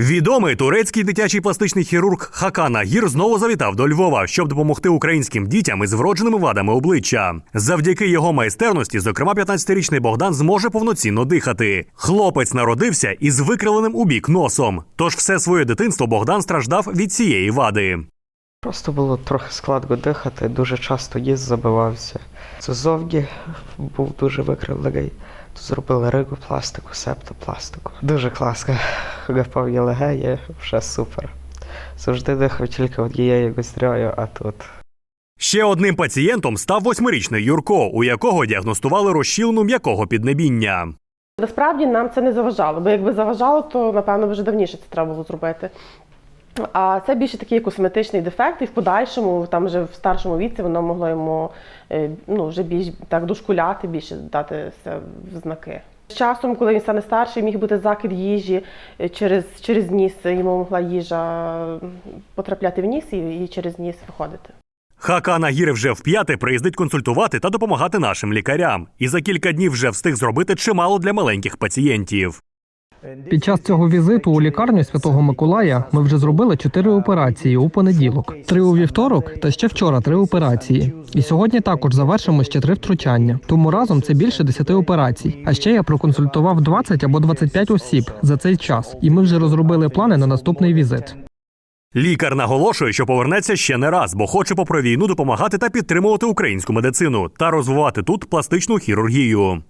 Відомий турецький дитячий пластичний хірург Хакан Агір знову завітав до Львова, щоб допомогти українським дітям із вродженими вадами обличчя. Завдяки його майстерності, зокрема, 15-річний Богдан зможе повноцінно дихати. Хлопець народився із викривленим у бік носом. Тож все своє дитинство Богдан страждав від цієї вади. Просто було трохи складно дихати, дуже часто ніс забивався. Це зовні був дуже викривлений. Зробили ригопластику, септопластику. Дуже класно. Неповні легені, вже супер. Завжди дихав тільки однією ноздряю, а тут. Ще одним пацієнтом став восьмирічний Юрко, у якого діагностували розщілину м'якого піднебіння. Насправді нам це не заважало, бо якби заважало, то напевно вже давніше це треба було зробити. А це більше такий косметичний дефект, і в подальшому, там вже в старшому віці, воно могло йому е, ну, вже більш так дошкуляти, більше дати в знаки. З часом, коли він стане старший, міг бути закид їжі е, через, через ніс, йому могла їжа потрапляти в ніс і, через ніс виходити. Хакан Агір вже вп'яте приїздить консультувати та допомагати нашим лікарям. І за кілька днів вже встиг зробити чимало для маленьких пацієнтів. Під час цього візиту у лікарню Святого Миколая ми вже зробили чотири операції у понеділок, три у вівторок та ще вчора три операції. І сьогодні також завершимо ще три втручання. Тому разом це більше 10 операцій. А ще я проконсультував 20 або 25 осіб за цей час, і ми вже розробили плани на наступний візит. Лікар наголошує, що повернеться ще не раз, бо хоче попри війну допомагати та підтримувати українську медицину та розвивати тут пластичну хірургію.